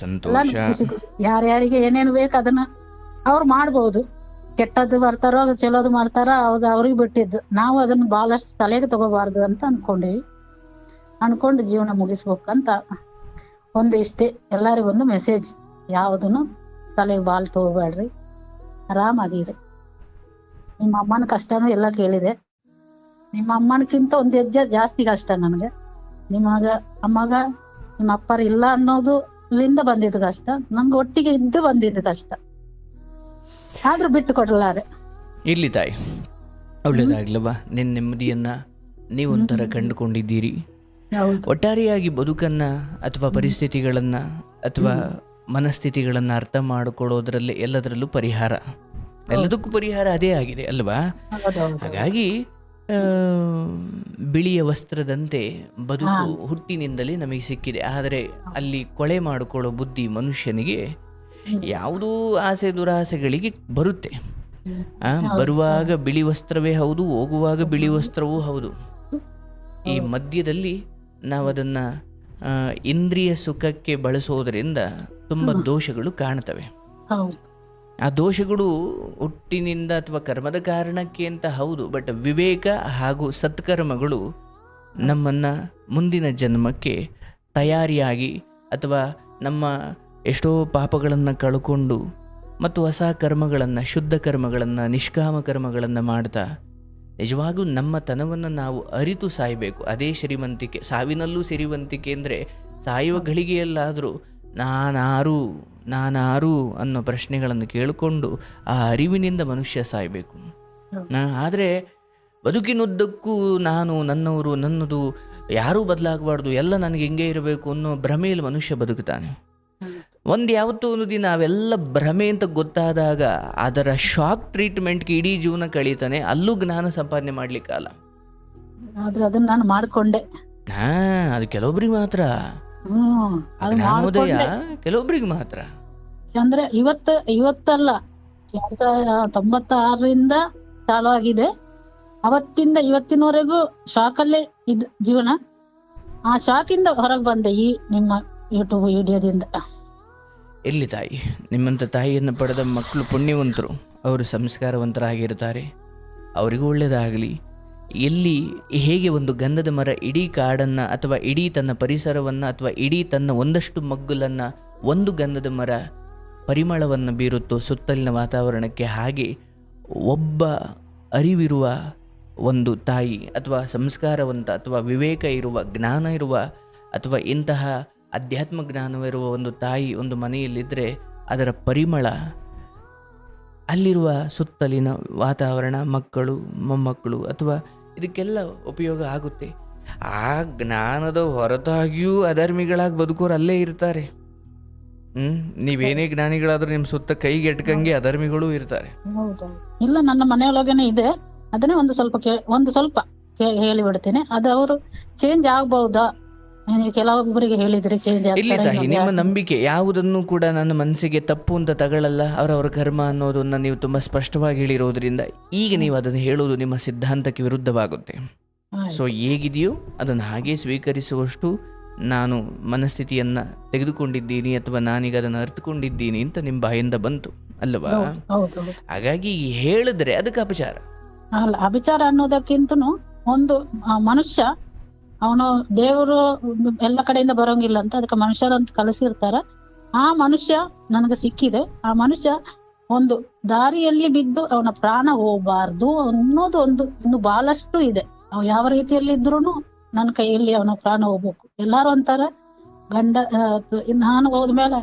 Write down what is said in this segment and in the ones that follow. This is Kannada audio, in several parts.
ಸಂತೋಷ. ಯಾರ್ಯಾರಿಗೆ ಏನೇನು ಬೇಕು ಅದನ್ನ ಅವ್ರು ಮಾಡ್ಬೋದು. ಕೆಟ್ಟದ್ದು ಬರ್ತಾರೋ ಅದು ಚಲೋದು ಮಾಡ್ತಾರೋ ಅದು ಅವ್ರಿಗೆ ಬಿಟ್ಟಿದ್ದು. ನಾವು ಅದನ್ನ ಬಹಳಷ್ಟು ತಲೆಗೆ ತಗೋಬಾರ್ದು ಅಂತ ಅನ್ಕೊಂಡಿವಿ. ಅನ್ಕೊಂಡು ಜೀವನ ಮುಗಿಸ್ಬೇಕಂತ ಒಂದು ಇಷ್ಟೇ. ಎಲ್ಲರಿಗೊಂದು ಮೆಸೇಜ್ ಯಾವುದನ್ನು ತಲೆಗೆ ಬಾಲ್ ತಗೋಬೇಡ್ರಿ. ಆರಾಮಾಗಿರಿ ನಿಮ್ಮ ಅಮ್ಮನ ಕಷ್ಟನೂ ಎಲ್ಲ ಕೇಳಿದೆ. ನಿಮ್ಮ ಅಮ್ಮನಕ್ಕಿಂತ ಒಂದ್ ಹೆಜ್ಜೆ ಜಾಸ್ತಿ ಕಷ್ಟ ನನಗೆ. ನಿಮ್ಮಗ ಅಮ್ಮಗ, ನಿಮ್ಮ ಅಪ್ಪರ ಇಲ್ಲ ಅನ್ನೋದು ಇಲ್ಲಿಂದ ಬಂದಿದ್ದು ಕಷ್ಟ ನಂಗೆ ಒಟ್ಟಿಗೆ ಇದ್ದು ಬಂದಿದ್ದು ಕಷ್ಟ. ಆದ್ರೂ ಬಿಟ್ಟು ಕೊಡಲಾರೆ. ಇರ್ಲಿ ತಾಯಿ. ಒಳ್ಳೇದಾಗ್ಲವಾ ನಿನ್ನ ನೆಮ್ಮದಿಯನ್ನ ನೀವೊಂಥರ ಕಂಡುಕೊಂಡಿದ್ದೀರಿ. ಒಟ್ಟಾರೆಯಾಗಿ ಬದುಕನ್ನ ಅಥವಾ ಪರಿಸ್ಥಿತಿಗಳನ್ನ ಅಥವಾ ಮನಸ್ಥಿತಿಗಳನ್ನ ಅರ್ಥ ಮಾಡಿಕೊಳ್ಳೋದ್ರಲ್ಲಿ ಎಲ್ಲದರಲ್ಲೂ ಪರಿಹಾರ. ಎಲ್ಲದಕ್ಕೂ ಪರಿಹಾರ ಅದೇ ಆಗಿದೆ ಅಲ್ವಾ? ಹಾಗಾಗಿ ಬಿಳಿಯ ವಸ್ತ್ರದಂತೆ ಬದುಕು ಹುಟ್ಟಿನಿಂದಲೇ ನಮಗೆ ಸಿಕ್ಕಿದೆ. ಆದರೆ ಅಲ್ಲಿ ಕೊಳೆ ಮಾಡಿಕೊಳ್ಳೋ ಬುದ್ಧಿ ಮನುಷ್ಯನಿಗೆ ಯಾವುದೋ ಆಸೆ ದುರಾಸೆಗಳಿಗೆ ಬರುತ್ತೆ. ಆ, ಬರುವಾಗ ಬಿಳಿ ವಸ್ತ್ರವೇ ಹೌದು ಹೋಗುವಾಗ ಬಿಳಿ ವಸ್ತ್ರವೂ ಹೌದು. ಈ ಮಧ್ಯದಲ್ಲಿ ನಾವು ಅದನ್ನ ಇಂದ್ರಿಯ ಸುಖಕ್ಕೆ ಬಳಸೋದರಿಂದ ತುಂಬ ದೋಷಗಳು ಕಾಣ್ತವೆ. ಆ ದೋಷಗಳು ಹುಟ್ಟಿನಿಂದ ಅಥವಾ ಕರ್ಮದ ಕಾರಣಕ್ಕೆ ಅಂತ ಹೌದು ಬಟ್ ವಿವೇಕ ಹಾಗೂ ಸತ್ಕರ್ಮಗಳು ನಮ್ಮನ್ನು ಮುಂದಿನ ಜನ್ಮಕ್ಕೆ ತಯಾರಿಯಾಗಿ ಅಥವಾ ನಮ್ಮ ಎಷ್ಟೋ ಪಾಪಗಳನ್ನು ಕಳ್ಕೊಂಡು ಮತ್ತು ಹೊಸ ಕರ್ಮಗಳನ್ನು, ಶುದ್ಧ ಕರ್ಮಗಳನ್ನು, ನಿಷ್ಕಾಮ ಕರ್ಮಗಳನ್ನು ಮಾಡ್ತಾ ನಿಜವಾಗೂ ನಮ್ಮ ತನವನ್ನು ನಾವು ಅರಿತು ಸಾಯಬೇಕು. ಅದೇ ಶ್ರೀಮಂತಿಕೆ, ಸಾವಿನಲ್ಲೂ ಸಿರಿವಂತಿಕೆ ಅಂದರೆ ಸಾಯುವ ಗಳಿಗೆಯಲ್ಲಾದರೂ ನಾನಾರು ನಾನಾರು ಅನ್ನೋ ಪ್ರಶ್ನೆಗಳನ್ನು ಕೇಳಿಕೊಂಡು ಆ ಅರಿವಿನಿಂದ ಮನುಷ್ಯ ಸಾಯಬೇಕು. ಆದರೆ ಬದುಕಿನುದ್ದಕ್ಕೂ ನಾನು ನನ್ನವರು ನನ್ನದು ಯಾರೂ ಬದಲಾಗಬಾರ್ದು ಎಲ್ಲ ನನಗೆ ಹಿಂಗೆ ಇರಬೇಕು ಅನ್ನೋ ಭ್ರಮೆಯಲ್ಲಿ ಮನುಷ್ಯ ಬದುಕುತ್ತಾನೆ. ಒಂದು ಯಾವತ್ತೂ ಒಂದು ದಿನ ಅವೆಲ್ಲ ಭ್ರಮೆ ಅಂತ ಗೊತ್ತಾದಾಗ ಅದರ ಶಾಕ್ ಟ್ರೀಟ್ಮೆಂಟ್ಗೆ ಇಡೀ ಜೀವನ ಕಳೀತಾನೆ ಅಲ್ಲೂ ಜ್ಞಾನ ಸಂಪಾದನೆ ಮಾಡ್ಲಿಕ್ಕಲ್ಲ ಆದ್ರೆ ಅದನ್ನ ನಾನು ಮಾಡಿಕೊಂಡೆ. ಹಾ ಅದು ಕೆಲವೊಬ್ರಿಗೆ ಮಾತ್ರ. ಹ್ಮ್. ಆ ಅದು ಜ್ಞಾನೋದಯ ಮಾಡ್ಕೊಂಡೆ. ಕೆಲವೊಬ್ರಿಗೆ ಮಾತ್ರ. ಅಂದ್ರೆ ಇವತ್ತ ಇವತ್ತಲ್ಲ ಎರಡ್ ಸಾವಿರದ ತೊಂಬತ್ತಾರರಿಂದ ಚಾಲು ಆಗಿದೆ. ಅವತ್ತಿಂದ ಇವತ್ತಿನವರೆಗೂ ಶಾಕಲ್ಲೇ ಇದ್ ಜೀವನ. ಆ ಶಾಕಿಂದ ಹೊರಗೆ ಬಂದೆ ಈ ನಿಮ್ಮ ಯೂಟ್ಯೂಬ್ ವಿಡಿಯೋದಿಂದ. ಎಲ್ಲಿ ತಾಯಿ? ನಿಮ್ಮಂತ ತಾಯಿಯನ್ನು ಪಡೆದ ಮಕ್ಕಳು ಪುಣ್ಯವಂತರು. ಅವರು ಸಂಸ್ಕಾರವಂತರಾಗಿರ್ತಾರೆ ಅವರಿಗೂ ಒಳ್ಳೆಯದಾಗಲಿ ಎಲ್ಲಿ ಹೇಗೆ ಒಂದು ಗಂಧದ ಮರ ಇಡೀ ಕಾಡನ್ನು ಅಥವಾ ಇಡೀ ತನ್ನ ಪರಿಸರವನ್ನು ಅಥವಾ ಇಡೀ ತನ್ನ ಒಂದಷ್ಟು ಮಗ್ಗುಲನ್ನು ಒಂದು ಗಂಧದ ಮರ ಪರಿಮಳವನ್ನು ಬೀರುತ್ತೋ ಸುತ್ತಲಿನ ವಾತಾವರಣಕ್ಕೆ ಹಾಗೆ ಒಬ್ಬ ಅರಿವಿರುವ ಒಂದು ತಾಯಿ ಅಥವಾ ಸಂಸ್ಕಾರವಂತ ಅಥವಾ ವಿವೇಕ ಇರುವ, ಜ್ಞಾನ ಇರುವ ಅಥವಾ ಇಂತಹ ಅಧ್ಯಾತ್ಮ ಜ್ಞಾನವಿರುವ ಒಂದು ತಾಯಿ ಒಂದು ಮನೆಯಲ್ಲಿದ್ದರೆ ಅದರ ಪರಿಮಳ ಅಲ್ಲಿರುವ ಸುತ್ತಲಿನ ವಾತಾವರಣ ಮಕ್ಕಳು, ಮೊಮ್ಮಕ್ಕಳು ಅಥವಾ ಇದಕ್ಕೆಲ್ಲ ಉಪಯೋಗ ಆಗುತ್ತೆ. ಆ ಜ್ಞಾನದ ಹೊರತಾಗಿಯೂ ಅಧರ್ಮಿಗಳಾಗಿ ಬದುಕೋರು ಅಲ್ಲೇ ಇರ್ತಾರೆ. ಹ್ಮ್, ನೀವೇನೇ ಜ್ಞಾನಿಗಳಾದ್ರೂ ನಿಮ್ಮ ಸುತ್ತ ಕೈಗೆ ಎಟ್ಕಂಗೆ ಅಧರ್ಮಿಗಳು ಇರ್ತಾರೆ. ಇಲ್ಲ, ನನ್ನ ಮನೆಯೊಳಗೇನೆ ಇದೆ. ಅದನ್ನೇ ಒಂದು ಸ್ವಲ್ಪ ಒಂದು ಸ್ವಲ್ಪ ಹೇಳಿ ಬಿಡ್ತೇನೆ ಅದು ಅವರು ಚೇಂಜ್ ಆಗ್ಬಹುದಾ? ನೀವು ಕೆಲವೊಬ್ಬರಿಗೆ ಹೇಳಿದ್ರೆ ಚೇಂಜ್ ಇಲ್ಲಿ ತಾಯಿ ನಿಮ್ಮ ನಂಬಿಕೆ ಯಾವುದನ್ನು ಕೂಡ ನನ್ನ ಮನಸ್ಸಿಗೆ ತಪ್ಪು ಅಂತ ತಗೊಳ್ಳಲ್ಲ ಅವರವರ ಕರ್ಮ ಅನ್ನೋದನ್ನ ನೀವು ತುಂಬಾ ಸ್ಪಷ್ಟವಾಗಿ ಹೇಳಿರೋದ್ರಿಂದ ಈಗ ನೀವು ಅದನ್ನು ಹೇಳೋದು ನಿಮ್ಮ ಸಿದ್ಧಾಂತಕ್ಕೆ ವಿರುದ್ಧವಾಗುತ್ತೆ. ಸೊ ಹೇಗಿದೆಯೋ ಅದನ್ನು ಹಾಗೆ ಸ್ವೀಕರಿಸುವಷ್ಟು ನಾನು ಮನಸ್ಥಿತಿಯನ್ನ ತೆಗೆದುಕೊಂಡಿದ್ದೀನಿ ಅಥವಾ ನಾನೀಗ ಅದನ್ನು ಅರ್ಥಕೊಂಡಿದ್ದೀನಿ ಅಂತ ನಿಮ್ಮ ಬಾಯಿಂದ ಬಂತು ಹೌದು ಹಾಗಾಗಿ ಹೇಳಿದ್ರೆ ಅದಕ್ಕೆ ಅಪಚಾರ. ಅಲ್ಲ ಅಪಚಾರ ಅನ್ನೋದಕ್ಕಿಂತನು ಒಂದು ಮನುಷ್ಯ ಅವನು ದೇವರು ಎಲ್ಲ ಕಡೆಯಿಂದ ಬರೋಂಗಿಲ್ಲ ಅಂತ ಅದಕ್ಕೆ ಮನುಷ್ಯರಂತ ಕಲಸಿರ್ತಾರ. ಆ ಮನುಷ್ಯ ನನಗೆ ಸಿಕ್ಕಿದೆ. ಆ ಮನುಷ್ಯ ಒಂದು ದಾರಿಯಲ್ಲಿ ಬಿದ್ದು ಅವನ ಪ್ರಾಣ ಹೋಗಬಾರ್ದು ಅನ್ನೋದು ಒಂದು ಇನ್ನು ಬಹಳಷ್ಟು ಇದೆ. ಅವ್ ಯಾವ ರೀತಿಯಲ್ಲಿ ಇದ್ರು ನನ್ನ ಕೈಯಲ್ಲಿ ಅವನ ಪ್ರಾಣ ಹೋಗ್ಬೇಕು. ಎಲ್ಲಾರು ಅಂತಾರ, ಗಂಡ ನಾನು ಹೋದ್ಮೇಲೆ,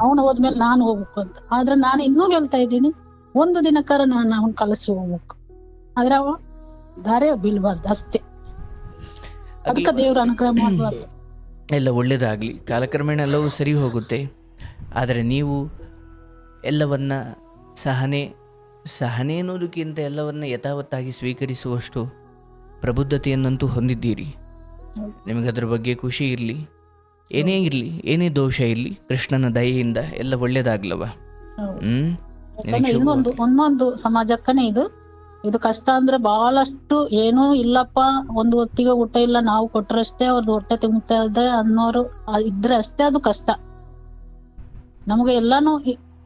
ಅವನು ಹೋದ್ಮೇಲೆ ನಾನು ಹೋಗ್ಬೇಕು ಅಂತ. ಆದ್ರೆ ನಾನು ಇನ್ನೂ ಹೇಳ್ತಾ ಇದ್ದೀನಿ, ಒಂದು ದಿನಕ್ಕಾರ ನಾನು ಅವನ್ ಕಲಸಿ ಹೋಗ್ಬೇಕು. ಆದ್ರೆ ಅವ ದಾರಿ ಬೀಳ್ಬಾರ್ದು ಅಷ್ಟೇ. ಅದಕ್ಕೆ ದೇವ್ರ ಅನುಗ್ರಹ ಮಾಡ್ಬಾರ್ದು. ಎಲ್ಲ ಒಳ್ಳೆಯದಾಗಲಿ ಕಾಲಕ್ರಮೇಣ ಎಲ್ಲವೂ ಸರಿ ಹೋಗುತ್ತೆ. ಆದರೆ ನೀವು ಎಲ್ಲವನ್ನ ಸಹನೆ ಸಹನೆ ಅನ್ನೋದಕ್ಕಿಂತ ಎಲ್ಲವನ್ನ ಯಥಾವತ್ತಾಗಿ ಸ್ವೀಕರಿಸುವಷ್ಟು ಪ್ರಬುದ್ಧತೆಯನ್ನಂತೂ ಹೊಂದಿದ್ದೀರಿ. ನಿಮಗೆ ಅದರ ಬಗ್ಗೆ ಖುಷಿ ಇರಲಿ. ಏನೇ ಇರಲಿ ಏನೇ ದೋಷ ಇರಲಿ ಕೃಷ್ಣನ ದಯೆಯಿಂದ ಎಲ್ಲ ಒಳ್ಳೇದಾಗ್ಲವ. ಹೌದು. ಹ್ಮ್? ಇನ್ನೊಂದು ಒಂದೊಂದು ಸಮಾಜಕ್ಕನೇ ಇದು ಇದು ಕಷ್ಟ ಅಂದ್ರೆ ಬಹಳಷ್ಟು ಏನೂ ಇಲ್ಲಪ್ಪ. ಒಂದು ಹೊತ್ತಿಗೆ ಊಟ ಇಲ್ಲ, ನಾವು ಕೊಟ್ರಷ್ಟೇ ಅವ್ರದ್ದು ಹೊಟ್ಟೆ ತುಂಬ್ತಾ ಇದೆ ಅನ್ನೋರು ಇದ್ರೆ ಅಷ್ಟೇ ಅದು ಕಷ್ಟ. ನಮಗೆ ಎಲ್ಲಾನು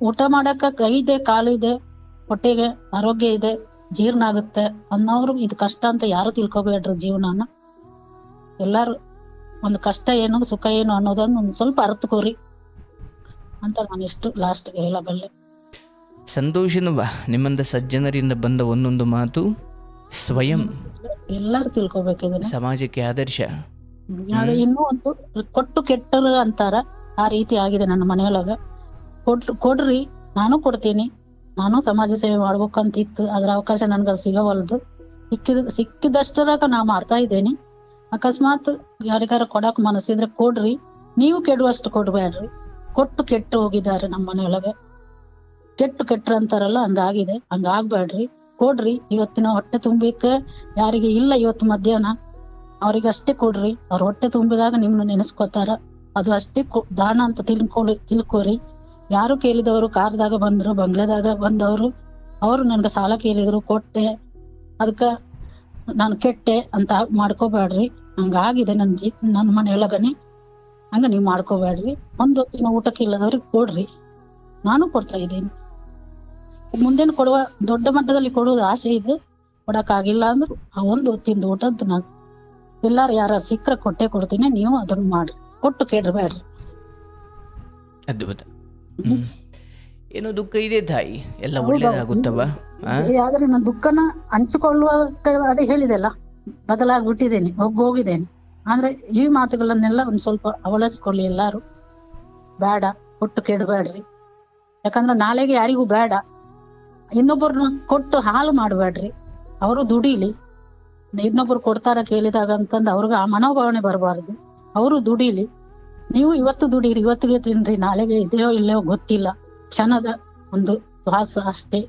ಊಟ ಮಾಡಕ್ಕ ಕೈ ಇದೆ, ಕಾಲು ಇದೆ, ಹೊಟ್ಟೆಗೆ ಆರೋಗ್ಯ ಇದೆ, ಜೀರ್ಣ ಆಗುತ್ತೆ ಅನ್ನೋರು ಇದು ಕಷ್ಟ ಅಂತ ಯಾರು ತಿಳ್ಕೊಬೇಡ್ರಿ ಜೀವನಾನ. ಎಲ್ಲಾರು ಒಂದು ಕಷ್ಟ ಏನು, ಸುಖ ಏನು ಅನ್ನೋದನ್ನ ಒಂದ್ ಸ್ವಲ್ಪ ಅರ್ಥಕೋರಿ ಅಂತ ನಾನು ಇಷ್ಟು ಲಾಸ್ಟ್ ಹೇಳಬಲ್ಲೆ. ಸಂತೋಷನವ ನಿಮ್ಮಂದ ಸಜ್ಜನರಿಂದ ಬಂದ ಒಂದೊಂದು ಮಾತು ಸ್ವಯಂ ಎಲ್ಲಾರು ತಿಳ್ಕೊಬೇಕು ಇದನ್ನ. ಸಮಾಜಕ್ಕೆ ಆದರ್ಶ. ಆದ್ರೆ ಇನ್ನೂ ಒಂದು ಕೊಟ್ಟು ಕೆಟ್ಟರು ಅಂತಾರ ಆ ರೀತಿ ಆಗಿದೆ ನನ್ನ ಮನೆಯೊಳಗ. ಕೊಟ್ರು ಕೊಡ್ರಿ ನಾನು ಕೊಡ್ತೀನಿ ನಾನು ಸಮಾಜ ಸೇವೆ ಮಾಡ್ಬೇಕಂತ ಇತ್ತು ಅದ್ರ ಅವಕಾಶ ನನ್ಗ ಸಿಗವಲ್ದು. ಸಿಕ್ಕಿದ ಸಿಕ್ಕಿದಷ್ಟರಾಗ ನಾ ಮಾಡ್ತಾ ಇದ್ದೇನೆ. ಅಕಸ್ಮಾತ್ ಯಾರಿಗಾರ ಕೊಡಕ್ ಮನಸ್ಸಿದ್ರೆ ಕೊಡ್ರಿ ನೀವು ಕೆಡುವಷ್ಟು ಕೊಡ್ಬೇಡ್ರಿ ಕೊಟ್ಟು ಕೆಟ್ಟು ಹೋಗಿದ್ದಾರೆ ನಮ್ಮ ಮನೆಯೊಳಗ. ಕೆಟ್ಟು ಕೆಟ್ರ ಅಂತಾರಲ್ಲ, ಹಂಗಾಗಿದೆ. ಹಂಗಾಗ್ಬೇಡ್ರಿ. ಕೊಡ್ರಿ. ಇವತ್ತಿನ ಹೊಟ್ಟೆ ತುಂಬಿಕ ಯಾರಿಗೆ ಇಲ್ಲ ಇವತ್ತು ಮಧ್ಯಾಹ್ನ ಅವ್ರಿಗೆ ಅಷ್ಟೇ ಕೊಡ್ರಿ. ಅವ್ರ ಹೊಟ್ಟೆ ತುಂಬಿದಾಗ ನಿಮ್ನ ನೆನೆಸ್ಕೋತಾರ. ಅದು ಅಷ್ಟೇ ದಾನ ಅಂತ ತಿಳ್ಕೊಳ್ಳಿ, ತಿಳ್ಕೊರಿ. ಯಾರು ಕೇಳಿದವರು ಕಾರ್ದಾಗ ಬಂದ್ರು, ಬಂಗ್ಲೆದಾಗ ಬಂದವರು, ಅವರು ನನ್ಗೆ ಸಾಲ ಕೇಳಿದ್ರು, ಕೊಟ್ಟೆ. ಅದಕ್ಕ ನಾನು ಕೆಟ್ಟೆ ಅಂತ ಮಾಡ್ಕೋಬೇಡ್ರಿ. ಹಂಗಾಗಿದೆ ನನ್ ಜೀ ನನ್ನ ಮನೆಯೊಳಗನೆ ಹಂಗ ನೀವ್ ಮಾಡ್ಕೋಬೇಡ್ರಿ. ಒಂದ್ ಹೊತ್ತಿನ ಊಟಕ್ಕೆ ಇಲ್ಲದವ್ರಿಗೆ ಕೊಡ್ರಿ. ನಾನು ಕೊಡ್ತಾ ಇದ್ದೀನಿ. ಮುಂದೇನು ಕೊಡುವ ದೊಡ್ಡ ಮಟ್ಟದಲ್ಲಿ ಕೊಡುವುದು ಆಸೆ ಇದ್ರೆ ಕೊಡಕ್ ಆಗಿಲ್ಲ ಅಂದ್ರು ಆ ಒಂದು ಹೊತ್ತಿಂದ ಊಟದ್ದು ನಾನು ಎಲ್ಲಾರು ಯಾರು ಸಿಕ್ಕರೆ ಕೊಟ್ಟೆ ಕೊಡ್ತೀನಿ ನೀವು ಅದನ್ನ ಮಾಡ್ರಿ. ಕೊಟ್ಟು ಕೇಳಿರ್ಬೇಡ್ರಿ ಅದ್ಭುತ. ಏನೋ ದುಃಖ ಇದೆ ತಾಯಿ. ಎಲ್ಲ. ಒಳ್ಳೇದಾಗುತ್ತವ? ಆದ್ರೆ ನಾನು ದುಃಖನ ಹಂಚಿಕೊಳ್ಳುವ ಅದೇ ಹೇಳಿದೆಲ್ಲ. ಬದಲಾಗ್ಬಿಟ್ಟಿದ್ದೇನೆ ಹೋಗ್ ಹೋಗಿದ್ದೇನೆ. ಅಂದ್ರೆ ಈ ಮಾತುಗಳನ್ನೆಲ್ಲ ಒಂದ್ ಸ್ವಲ್ಪ ಅವಲಸ್ಕೊಳ್ಳಿ ಎಲ್ಲಾರು. ಬೇಡ ಕೊಟ್ಟು ಕೆಡಬೇಡ್ರಿ ಯಾಕಂದ್ರೆ ನಾಳೆಗೆ ಯಾರಿಗೂ ಬೇಡ. ಇನ್ನೊಬ್ಬರನ್ನ ಕೊಟ್ಟು ಹಾಳು ಮಾಡಬೇಡ್ರಿ. ಅವರು ದುಡೀಲಿ. ಇನ್ನೊಬ್ರು ಕೊಡ್ತಾರ ಕೇಳಿದಾಗ ಅಂತಂದ್ ಅವ್ರಿಗೆ ಆ ಮನೋಭಾವನೆ ಬರಬಾರ್ದು. ಅವರು ದುಡೀಲಿ. ನೀವು ಇವತ್ತು ದುಡೀರಿ, ಇವತ್ತಿಗೆ ತಿನ್ರಿ, ನಾಳೆಗೆ ಇದೆಯೋ ಇಲ್ಲೋ ಗೊತ್ತಿಲ್ಲ. ಕ್ಷಣದ ಒಂದು ಶ್ವಾಸ ಅಷ್ಟೇ.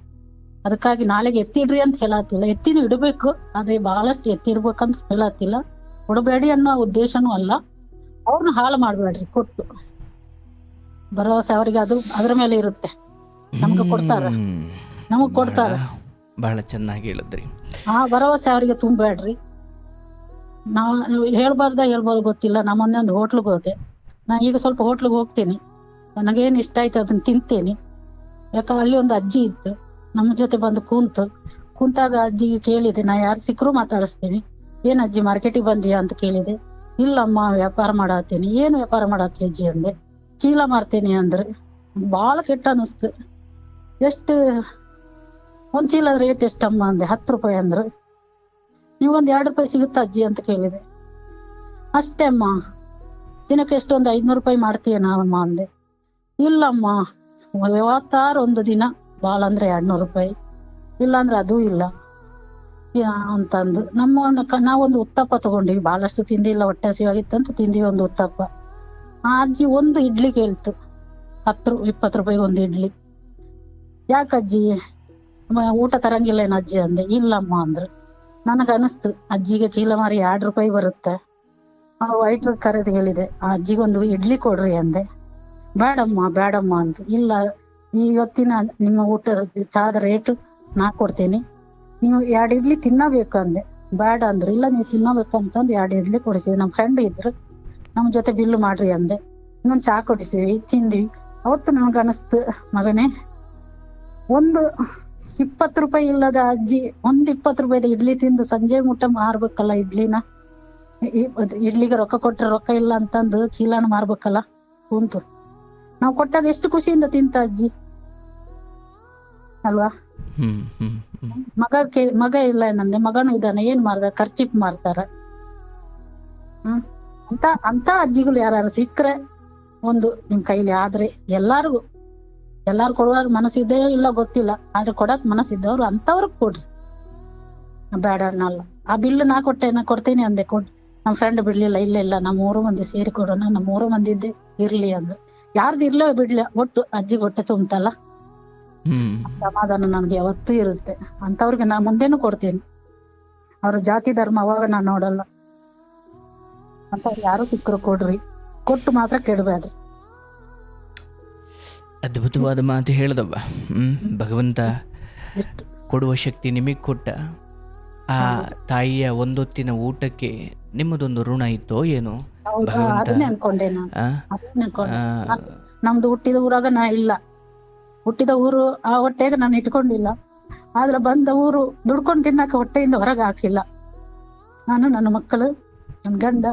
ಅದಕ್ಕಾಗಿ ನಾಳೆಗೆ ಎತ್ತಿಡ್ರಿ ಅಂತ ಹೇಳತ್ತಿಲ್ಲ. ಎತ್ತಿನ ಇಡಬೇಕು ಅದೇ ಬಹಳಷ್ಟು ಎತ್ತಿಡ್ಬೇಕಂತ ಹೇಳತ್ತಿಲ್ಲ. ಕೊಡಬೇಡಿ ಅನ್ನೋ ಉದ್ದೇಶನೂ ಅಲ್ಲ. ಅವ್ರನ್ನ ಹಾಳು ಮಾಡ್ಬೇಡ್ರಿ, ಕೊಟ್ಟು. ಭರವಸೆ ಅವರಿಗೆ ಅದು, ಅದ್ರ ಮೇಲೆ ಇರುತ್ತೆ. ನಮ್ಗೆ ಕೊಡ್ತಾರ. ನಮಗ್ ಕೊಡ್ತಾರ. ಬಹಳ- ಚೆನ್ನಾಗಿ ಹೇಳಿದ್ರಿ. ಆ ಭರವಸೆ ಅವರಿಗೆ ತುಂಬಬೇಡ್ರಿ. ನಾವ್ ಹೇಳ್ಬಾರ್ದ ಹೇಳ್ಬೋದು ಗೊತ್ತಿಲ್ಲ ನಾ ಮೊನ್ನೆ ಒಂದು ಹೋಟ್ಲಿಗೆ ಹೋದೆ. ನಾ ಈಗ ಸ್ವಲ್ಪ ಹೋಟ್ಲಗ್ ಹೋಗ್ತೀನಿ. ನನಗೇನು ಇಷ್ಟ ಆಯ್ತು ಅದನ್ನ ತಿಂತೀನಿ. ಯಾಕಂದ್ರೆ ಅಲ್ಲಿ ಒಂದು ಅಜ್ಜಿ ಇತ್ತು. ನಮ್ಮ ಜೊತೆ ಬಂದು ಕೂತು. ಕುಂತಾಗ ಅಜ್ಜಿಗೆ ಕೇಳಿದೆ ನಾ ಯಾರು ಸಿಕ್ಕರು ಮಾತಾಡಿಸ್ತೀನಿ. ಏನ್ ಅಜ್ಜಿ ಮಾರ್ಕೆಟಿಗೆ ಬಂದಿಯಾ ಅಂತ ಕೇಳಿದೆ. ಇಲ್ಲಮ್ಮ ವ್ಯಾಪಾರ ಮಾಡತ್ತೀನಿ. ಏನು ವ್ಯಾಪಾರ ಮಾಡತ್ತಿ ಅಜ್ಜಿ ಅಂದೆ. ಚೀಲ ಮಾರ್ತೀನಿ ಅಂದ್ರೆ. ಬಾಳ ಕೆಟ್ಟ ಅನಿಸ್ತು. ಎಷ್ಟು ಒಂದ್ ಚೀಲ ರೇಟ್ ಎಷ್ಟಮ್ಮ ಅಂದೆ, ಹತ್ತು ರೂಪಾಯಿ ಅಂದ್ರು. ನಿಮ್ಗೊಂದ್ ಎರಡು ರೂಪಾಯಿ ಸಿಗುತ್ತಾ ಅಜ್ಜಿ ಅಂತ ಕೇಳಿದೆ. ಅಷ್ಟೇ ಅಮ್ಮ. ದಿನಕ್ಕೆ ಎಷ್ಟೊಂದು ಐದ್ನೂರು ರೂಪಾಯಿ ಮಾಡ್ತೀಯ ನಾವಮ್ಮ ಅಂದೆ. ಇಲ್ಲಮ್ಮ, ಯಾವತ್ತಾರು ಒಂದು ದಿನ. ಬಾಳ ಅಂದ್ರೆ ಎರಡ್ನೂರು ರೂಪಾಯಿ. ಇಲ್ಲ ಅಂದ್ರೆ ಅದೂ ಇಲ್ಲ. ಅಂತಂದು. ನಮ್ಮ ನಾವೊಂದು ಉತ್ತಪ್ಪ ತಗೊಂಡಿವಿ. ಬಹಳಷ್ಟು ತಿಂದಿಲ್ಲ ಹೊಟ್ಟೆ ಹಸಿವಾಗಿತ್ತಂತ ತಿಂದಿವಿ ಒಂದು ಉತ್ತಪ್ಪ. ಆ ಅಜ್ಜಿ ಒಂದು ಇಡ್ಲಿ ಕೇಳ್ತು ಹತ್ತು ಇಪ್ಪತ್ತು ರೂಪಾಯಿಗೆ ಒಂದು ಇಡ್ಲಿ. ಯಾಕಜ್ಜಿ? ಊಟ ತರಂಗಿಲ್ಲ ಏನ್ ಅಜ್ಜಿ ಅಂದೆ. ಇಲ್ಲಮ್ಮ ಅಂದ್ರು. ನನಗ ಅನಿಸ್ತು ಅಜ್ಜಿಗೆ ಚೀಲ ಮಾರಿ ಎರಡ್ ರೂಪಾಯಿ ಬರುತ್ತೆ. ವೈಟ್ ಕರೆದು ಹೇಳಿದೆ. ಆ ಅಜ್ಜಿಗೊಂದು ಇಡ್ಲಿ ಕೊಡ್ರಿ ಅಂದೆ. ಬೇಡಮ್ಮ ಬೇಡಮ್ಮ ಅಂತ. ಇಲ್ಲ ಇವತ್ತಿನ ನಿಮ್ಮ ಊಟ ಚಾದ ರೇಟ್ ನಾ ಕೊಡ್ತೀನಿ. ನೀವು ಎರಡ್ ಇಡ್ಲಿ ತಿನ್ನಬೇಕು ಅಂದೆ. ಬೇಡ ಅಂದ್ರು. ಇಲ್ಲ, ನೀವು ತಿನ್ನಬೇಕಂತಂದು ಎರಡ್ ಇಡ್ಲಿ ಕೊಡಿಸಿವಿ ನಮ್ ಫ್ರೆಂಡ್ ಇದ್ರು. ನಮ್ ಜೊತೆ ಬಿಲ್ ಮಾಡ್ರಿ ಅಂದೆ. ಇನ್ನೊಂದ್ ಚಾ ಕೊಡಿಸಿವಿ ತಿಂದ್ವಿ. ಅವತ್ತು ನನ್ಗ ಅನಿಸ್ತು ಮಗನೇ. ಒಂದು ಇಪ್ಪತ್ತು ರೂಪಾಯಿ ಇಲ್ಲದ ಅಜ್ಜಿ ಒಂದ್ ಇಪ್ಪತ್ತು ರೂಪಾಯಿದ ಇಡ್ಲಿ ತಿಂದು ಸಂಜೆ ಮುಟ್ಟ ಮಾರ್ಬೇಕಲ್ಲ ಇಡ್ಲಿನ? ಇಡ್ಲಿಗೆ ರೊಕ್ಕ ಕೊಟ್ರೆ ರೊಕ್ಕ ಇಲ್ಲ ಅಂತಂದು ಚೀಲಾನ ಮಾರ್ಬೇಕಲ್ಲ? ಕುಂತು. ನಾವ್ ಕೊಟ್ಟಾಗ ಎಷ್ಟು ಖುಷಿಯಿಂದ ತಿಂತ ಅಜ್ಜಿ? ಅಲ್ವಾ? ಮಗ ಮಗ ಇಲ್ಲ ನಂದೆ ಮಗನು ಇದಾನೆ ಏನ್ ಮಾರ್ದ ಖರ್ಚಿಪ್ ಮಾರ್ತಾರ ಹ್ಮ್. ಅಂತ ಅಂತ ಅಜ್ಜಿಗಳು ಯಾರು ಸಿಕ್ಕ್ರೆ ಒಂದು ನಿಮ್ ಕೈಲಿ ಆದ್ರೆ ಎಲ್ಲಾರ್ಗು. ಎಲ್ಲಾರು ಕೊಡುವಾಗ ಮನಸ್ಸಿದೆ ಇಲ್ಲ ಗೊತ್ತಿಲ್ಲ. ಆದ್ರೆ ಕೊಡಕ್ ಮನಸ್ಸಿದ್ದವ್ರು ಅಂತವ್ರಿಗೆ ಕೊಡ್ರಿ. ಬೇಡ ಅನ್ನಲ್ಲ. ಆ ಬಿಲ್ ನಾ ಕೊಟ್ಟೆ ನಾ ಕೊಡ್ತೀನಿ ಅಂದೆ. ಕೊಡ್ ನಮ್ ಫ್ರೆಂಡ್ ಬಿಡ್ಲಿಲ್ಲ ಇಲ್ಲ ಇಲ್ಲ ನಮ್ ಮೂರು ಮಂದಿ ಸೇರಿ ಕೊಡೋಣ ನಮ್ ಮೂರು ಮಂದಿ ಇದ್ದೆ ಇರ್ಲಿ ಅಂದ್ರು. ಯಾರ್ದು ಇರ್ಲೋ ಬಿಡ್ಲಿ ಒಟ್ಟು ಅಜ್ಜಿ ಹೊಟ್ಟೆ ತುಂಬತಲ್ಲ? ಸಮಾಧಾನ ನನ್ಗೆ ಯಾವತ್ತೂ ಇರುತ್ತೆ. ಅಂತವ್ರಿಗೆ ನಾ ಮುಂದೆನೂ ಕೊಡ್ತೀನಿ. ಅವ್ರ ಜಾತಿ ಧರ್ಮ ಅವಾಗ ನಾನ್ ನೋಡಲ್ಲ. ಅಂತವ್ರು ಯಾರು ಸಿಕ್ಕರು ಕೊಡ್ರಿ. ಕೊಟ್ಟು ಮಾತ್ರ ಕೆಡಬೇಡ್ರಿ ಅದ್ಭುತವಾದ ಮಾತು ಹೇಳ್ದವ್ವ. ಹ್ಮ್ ಭಗವಂತ ಕೊಡುವ ಶಕ್ತಿ ನಿಮಗೆ ಕೊಟ್ಟ ಆ ತಾಯಿಯ ಒಂದೊತ್ತಿನ ಊಟಕ್ಕೆ ನಿಮ್ಮದೊಂದು ಋಣ ಇತ್ತೋ ಏನು? ಭಗವಂತ- ಅದನ್ನೇ ಅನ್ಕೊಂಡೆ ನಾನು. ಆ? ಅದನ್ನೇ ಅನ್ಕೊಂಡೆ. ಆ, ನಮ್ದು ಹುಟ್ಟಿದ ಊರಾಗ ನಾ ಇಲ್ಲ. ಹುಟ್ಟಿದ ಊರು ಆ ಹೊಟ್ಟೆಗೆ ನಾನು ಇಟ್ಕೊಂಡಿಲ್ಲ. ಆದ್ರೆ ಬಂದ ಊರು ದುಡ್ಕೊಂಡು ತಿನ್ನಕ ಹೊಟ್ಟೆಯಿಂದ ಹೊರಗೆ ಹಾಕಿಲ್ಲ ನಾನು ನನ್ನ ಮಕ್ಕಳು ನನ್ನ ಗಂಡ